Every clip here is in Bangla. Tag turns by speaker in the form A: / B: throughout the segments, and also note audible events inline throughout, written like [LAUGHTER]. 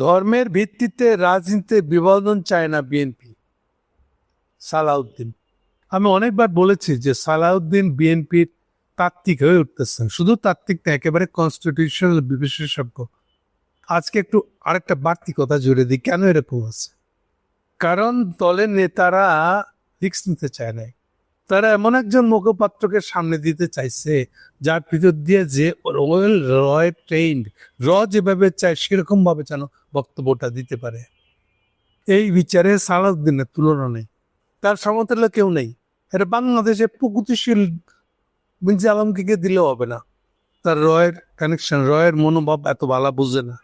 A: ধর্মের ভিত্তিতে রাজনীতিতে বিভাজন চায় না বিএনপি সালাউদ্দিন। আমি অনেকবার বলেছি যে সালাউদ্দিন বিএনপির তাত্ত্বিক হয়ে উঠতেছেন। শুধু তাত্ত্বিক না, একেবারে কনস্টিটিউশনাল বিশেষজ্ঞ। আজকে একটু আরেকটা বাড়তি কথা জুড়ে দিই, কেন এরকম আছে কারণ দলের নেতারা রিক্স নিতে চায় নাই তারা এমন একজন মুখপাত্রকে সামনে দিতে চাইছে, যার ভিতর দিয়ে যে রয়্যাল রয় ট্রেন্ড র যেভাবে চায় সেরকম ভাবে যেন বক্তব্যটা দিতে পারে। এই বিচারে সালাউদ্দিনের তুলনা নেই। তার সমতলে কেউ নেই। এটা বাংলাদেশে প্রগতিশীল মির্জা আলমকে দিলেও হবে না। তার রয়ের কানেকশন রয়ের মনোভাব এত ভালো বুঝে না।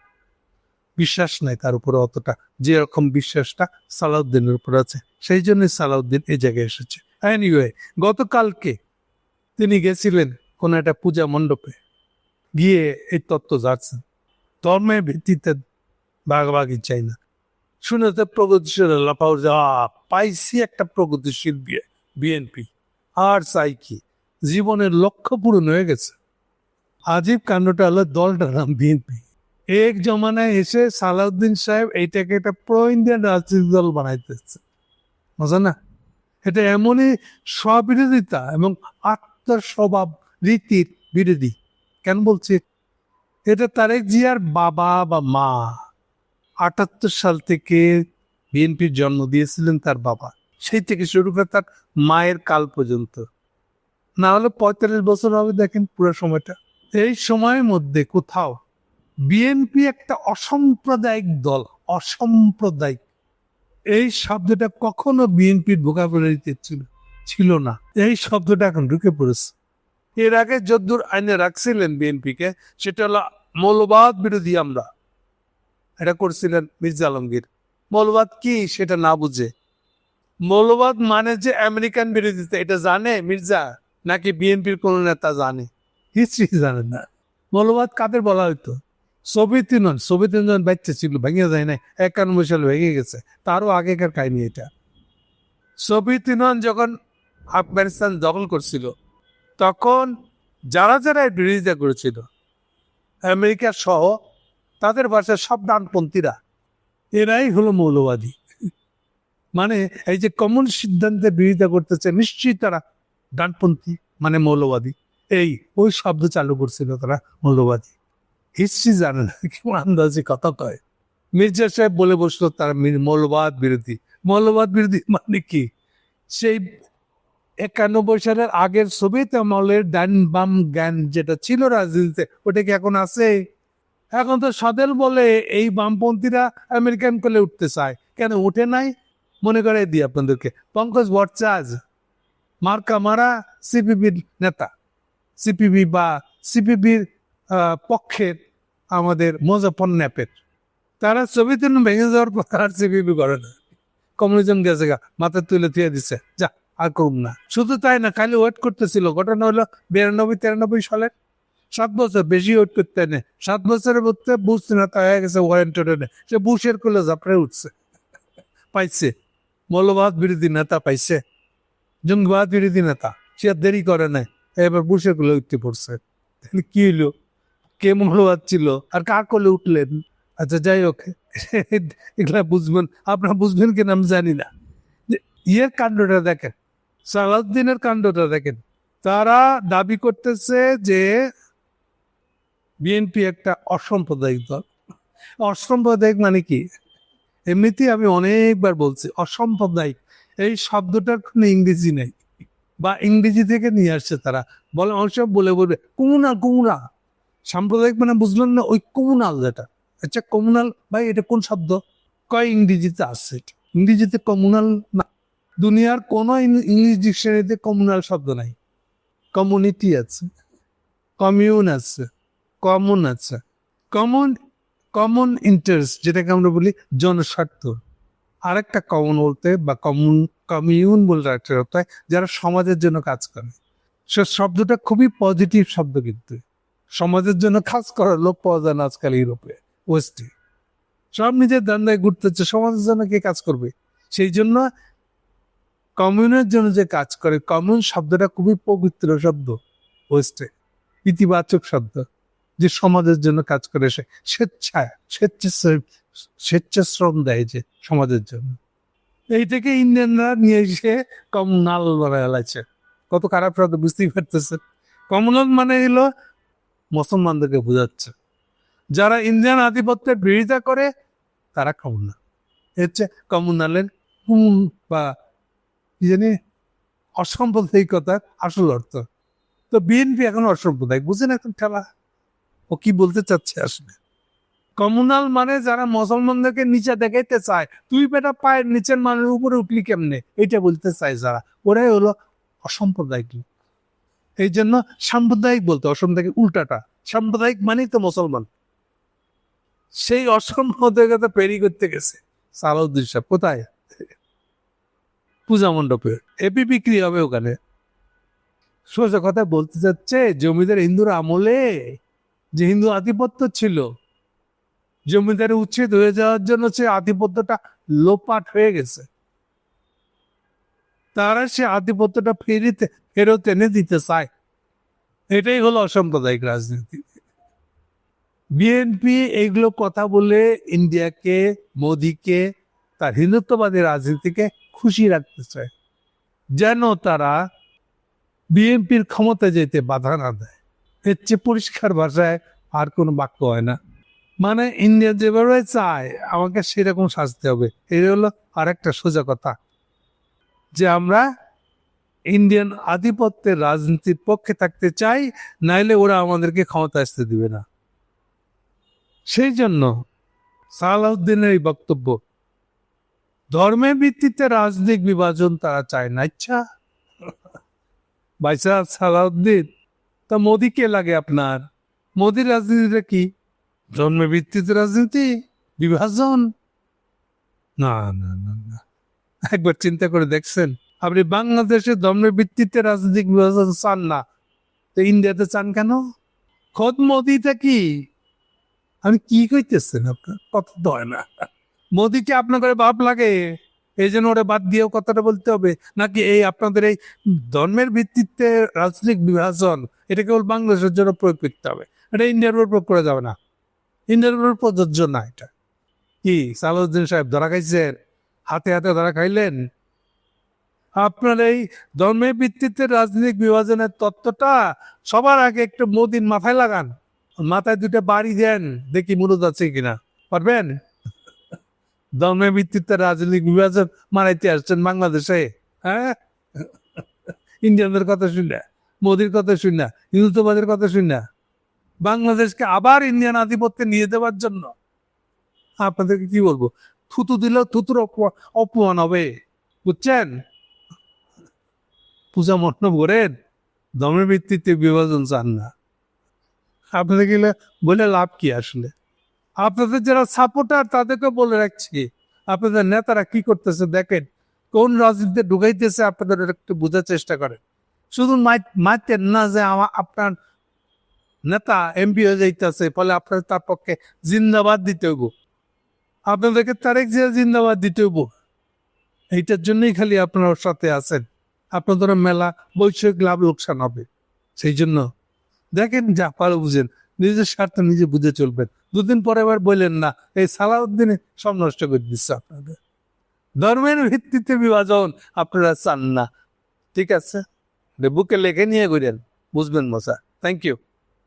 A: বিশ্বাস নাই তার উপরে অতটা। যেরকম বিশ্বাসটা সালাউদ্দিনের উপর আছে, সেই জন্যই সালাউদ্দিন এই জায়গায় এসেছে। এনিওয়ে গতকালকে তিনি গেছিলেন কোন একটা পূজা মণ্ডপে। গিয়ে এই তত্ত্ব যাচ্ছেন ধর্মের ভিত্তিতে ভাগাভাগি চাই না। শুনে তো প্রগতিশীল লাফাও যা পাইছি একটা প্রগতিশীল বিয়ে, বিএনপি। আর চাই কি? জীবনের লক্ষ্য পূরণ হয়ে গেছে। আজীব কাণ্ডটা হলো দলটার নাম বিএনপি। এক জমানায় এসে সালাউদ্দিন সাহেব এইটাকে একটা প্রো ইন্ডিয়ান রাজনৈতিক দল বানাইতেছে। মজা না? এটা এমনই স্ববিরোধিতা এবং আত্মার স্বভাব, রীতির বিরোধী। কেন বলছি? এটা তারেক জিয়ার বাবা বা মা আটাত্তর সাল থেকে বিএনপির জন্ম দিয়েছিলেন তার বাবা। সেই থেকে শুরু করে তার মায়ের কাল পর্যন্ত। না হলে পঁয়তাল্লিশ বছর হবে দেখেন পুরো সময়টা। এই সময়ের মধ্যে কোথাও বিএনপি একটা অসাম্প্রদায়িক দল, অসাম্প্রদায়িক এই শব্দটা কখনো বিএনপির ভোকাবুলারিতে ছিল ছিল না। এই শব্দটা এখন ঢুকে পড়েছে। এর আগে যদ্দূর আইনে রাখছিলেন বিএনপিকে, সেটা হলো মৌলবাদ বিরোধী আমরা এটা করছিলেন মির্জা আলমগীর। মৌলবাদ কি সেটা না বুঝে। মৌলবাদ মানে যে আমেরিকান বিরোধিতা এটা জানে মির্জা, নাকি বিএনপির কোন নেতা জানে? হিস্ট্রি জানে না। মৌলবাদ কাদের বলা হইতো? সোভিয়েত ইউনিয়ন সোভিয়েত ইউনিয়ন বাচ্চা ছিল, ভেঙে যায় নাই একানব্বই সালে ভেঙে গেছে। তারও আগেকার কাহিনী এটা। সোভিয়েত ইউনিয়ন যখন আফগানিস্তান দখল করছিল, তখন যারা যারা বিরোধিতা করেছিল, আমেরিকা সহ তাদের ভাষায় সব ডানপন্থীরা, এরাই হলো মৌলবাদী। মানে এই যে কমন সিদ্ধান্তে বিরোধিতা করতেছে, নিশ্চয়ই তারা ডানপন্থী মানে মৌলবাদী। এই, ওই শব্দ চালু করছিল তারা মৌলবাদী। হিস্ট্রি জানে না কেমন আন্দাজে কথা কয়। মির্জা সাহেব বলে বসল তারা মৌলবাদ বিরোধী। মৌলবাদ বিরোধী মানে কি? সেই একানব্বই সালের আগের সোভিয়েত আমলের ডান বাম জ্ঞান যেটা ছিল রাজনীতিতে, ওটা কি এখন আছে? এখন তো সদেল বলে এই বামপন্থীরা আমেরিকান কোলে উঠতে চায়। কেন উঠে নাই? মনে করে দিই আপনাদেরকে। পঙ্কজ ভট্টাচার্য, মার্কা মারা, সিপিবির নেতা। সিপিবি বা সিপিবির পক্ষের আমাদের মোজাফর ন্যাপের। তারা ছবি ইউনিয়ন ভেঙে যাওয়ার পর আর সিপিবি করে না। কমিউনিজম গেছে গা, মাথা তুলে থুয়ে দিছে। যা, আর করুন না। শুধু তাই না খালি ওয়েট করতেছিল। ঘটনা হলো বিরানব্বই, তিরানব্বই সালের সাত বছর, বেশি ওয়েট করতে নেই সাত বছরের মধ্যে বুঝ নেতা হয়ে গেছে ওয়ারেন্টেডে সে বুশের কোলে ঝাপড়ে উঠছে। পাইছে। মৌলবাদ বিরোধী নেতা পাইছে। জঙ্গিবাদ বিরোধী নেতা। সে দেরি করে নাই। এবার বুশের কোলে উঠতে পড়ছে। তাহলে কি হইল? কে মৌলবাদ ছিল আর কার কোলে উঠলেন? আচ্ছা যাই হোক, এগুলা বুঝবেন। আপনারা বুঝবেন কিনা আমি জানি না। ইয়ের কাণ্ডটা দেখেন, সালাউদ্দিনের কাণ্ডটা দেখেন। তারা দাবি করতেছে যে বিএনপি একটা অসাম্প্রদায়িক দল। অসাম্প্রদায়িক মানে কি? এমনিতেই আমি অনেকবার বলছি, অসাম্প্রদায়িক। এই শব্দটার কোনো ইংরেজি নেই। বা ইংরেজি থেকে নিয়ে আসছে তারা। বলে, অনেক বলে বলবে কমুনাল কমুনাল সাম্প্রদায়িক মানে বুঝলেন না, ওই কমুনাল যেটা। আচ্ছা কমুনাল ভাই, এটা কোন শব্দ? কয় ইংরেজিতে এটা। ইংরেজিতে কমুনাল না। দুনিয়ার কোনো ইংলিশ ডিকশনারিতে কমুনাল শব্দ নাই। কমিউনিটি আছে কমিউন আছে কমন আছে। কমন কমন ইন্টারেস্ট যেটাকে আমরা বলি জনস্বার্থ। আরেকটা কমন বলতে, বা কমন কমিউন বলতে একটা যারা সমাজের জন্য কাজ করে। সে শব্দটা খুবই পজিটিভ শব্দ কিন্তু। সমাজের জন্য কাজ করার লোক পাওয়া যায় না আজকাল ইউরোপে ওয়েস্টে সব নিজের দান্দায় ঘুরতেছে সমাজের জন্য কে কাজ করবে? সেই জন্য কমিউনের জন্য যে কাজ করে, কমিউন শব্দটা খুবই পবিত্র শব্দ ওয়েস্টে ইতিবাচক শব্দ, যে সমাজের জন্য কাজ করে, সে স্বেচ্ছায় স্বেচ্ছাসেবী স্বেচ্ছাশ্রম দেয় যে সমাজের জন্য। এই থেকে ইন্ডিয়ানরা নিয়ে এসে কমনাল বানায় কত খারাপ শব্দ, বুঝতেই পারতেছে কমনাল মানে হলো মুসলমানদেরকে বোঝাচ্ছে। যারা ইন্ডিয়ান আধিপত্যের বিরোধিতা করে, তারা কমনাল হচ্ছে কমনালের হুম বা কি জানি, অসাম্প্রদায়িকতার আসল অর্থ। তো বিএনপি এখন অসাম্প্রদায়িক, বুঝেন এখন খেলা। ও কি বলতে চাচ্ছে আসলে? কমুনাল মানে যারা মুসলমানদেরকে নিচে দেখাইতে চায়। তুই বেটা পায়ের নিচের মানুষের উপরে উঠলি কেমনে? এটা বলতে চায় যারা। ওরাই হলো অসাম্প্রদায়িক। এই জন্য সাম্প্রদায়িক বলতে অসাম্প্রদায়িক উল্টাটা। সাম্প্রদায়িক মানেই তো মুসলমান। সেই অসাম্প্রদায়িকতা পেরি করতে গেছে। সালাউদ্দিন সাহেব, কোথায়? পূজা মণ্ডপে। এপি বিক্রি হবে ওখানে। সোজা কথা বলতে যাচ্ছে, জমিদার হিন্দুর আমলে যে হিন্দু আধিপত্য ছিল জমিদারি উচ্ছেদ হয়ে যাওয়ার জন্য সে আধিপত্যটা লোপাট হয়ে গেছে। তারা সে আধিপত্যটা ফেরিতে, ফেরত এনে দিতে চায়। এটাই হলো অসাম্প্রদায়িক রাজনীতি। বিএনপি এইগুলো কথা বলে ইন্ডিয়াকে, মোদিকে, তার হিন্দুত্ববাদী রাজনীতিকে খুশি রাখতে চায়। যেন তারা বিএনপির ক্ষমতা যেতে বাধা না দেয়। এর চেয়ে পরিষ্কার ভাষায় আর কোনো বাক্য হয় না। মানে ইন্ডিয়া যেভাবে চায়, আমাকে সেরকম সাজতে হবে। এটা হলো আর একটা সোজা কথা। যে আমরা ইন্ডিয়ান আধিপত্যের রাজনীতির পক্ষে থাকতে চাই, নাইলে ওরা আমাদেরকে ক্ষমতা আসতে দিবে না। সেই জন্য সালাউদ্দিনের এই বক্তব্য, ধর্মের ভিত্তিতে রাজনৈতিক বিভাজন তারা চায় না। ইচ্ছা বাইসা সালাউদ্দিন, তা মোদি কে লাগে আপনার? মোদির রাজনীতিটা কি? ধর্মের ভিত্তিতে রাজনীতি? বিভাজন? না না না না। একবার চিন্তা করে দেখছেন? আপনি বাংলাদেশে ধর্মের ভিত্তিতে রাজনৈতিক বিভাজন চান না। তো ইন্ডিয়াতে চান কেন? খোদ মোদিটা কি? আমি কি কইতেছেন আপনার? কথা তো হয় না। মোদিকে আপনার করে বাপ লাগে? এই জন্য ওরা বাদ দিয়েও কথাটা বলতে হবে? নাকি এই আপনাদের এই ধর্মের ভিত্তিতে রাজনৈতিক বিভাজন এটা কেবল বাংলাদেশের জন্য প্রয়োগ করতে হবে? এটা ইন্ডিয়ার উপর প্রয়োগ করা যাবে না। ইন্ডিয়ার উপর প্রযোজ্য না এটা। কি? সালাউদ্দিন সাহেব ধরা খাইছেন? হাতে হাতে ধরা খাইলেন। আপনার এই ধর্মের ভিত্তিতে রাজনৈতিক বিভাজনের তত্ত্বটা সবার আগে একটু মোদির মাথায় লাগান। মাথায় দুটো বাড়ি দেন দেখি মূলত আছে কিনা। পারবেন? [LAUGHS] ধর্মের ভিত্তিতে রাজনৈতিক বিভাজন মারাইতে আসছেন বাংলাদেশে হ্যাঁ? ইন্ডিয়ানদের কথা শুনে মোদির কথা শুনে হিন্দুত্ববাদের কথা শুনে বাংলাদেশকে আবার ইন্ডিয়ান আধিপত্যে নিয়ে দেওয়ার জন্য। আপনাদেরকে কি বলব? থুতু দিলেও থুতুর অপ- অপমান হবে। বুঝছেন? পূজা মণ্ডপ করেন দমের ভিত্তিতে বিভাজন চান না। আপনাদের গেলে বলে লাভ কি আসলে? আপনাদের যারা সাপোর্টার তাদেরকে বলে রাখছি, আপনাদের নেতারা কি করতেছে দেখেন, কোন রাজনীতিতে ঢুকাইতেছে আপনাদের একটু বোঝার চেষ্টা করেন। শুধু মাইতেন না যে আমার আপনার নেতা এমপি হয়ে যাইতেছে, ফলে আপনার তার পক্ষে জিন্দাবাদ দিতে হইব। আপনাদেরকে তারেক জিয়া জিন্দাবাদ দিতে হইব এইটার জন্যই খালি আপনার সাথে আছেন। আপনাদের মেলা বৈষয়িক লাভ, লোকসান হবে। সেই জন্য দেখেন যা পারো বুঝেন নিজের স্বার্থ নিজে বুঝে চলবেন। দুদিন পরে আবার বললেন, না, এই সালাউদ্দিনে সব নষ্ট করে দিচ্ছে আপনাদের। ধর্মের ভিত্তিতে বিভাজন আপনারা চান না। ঠিক আছে? বুকে লেখে নিয়ে করেন। বুঝবেন মশা। Thank you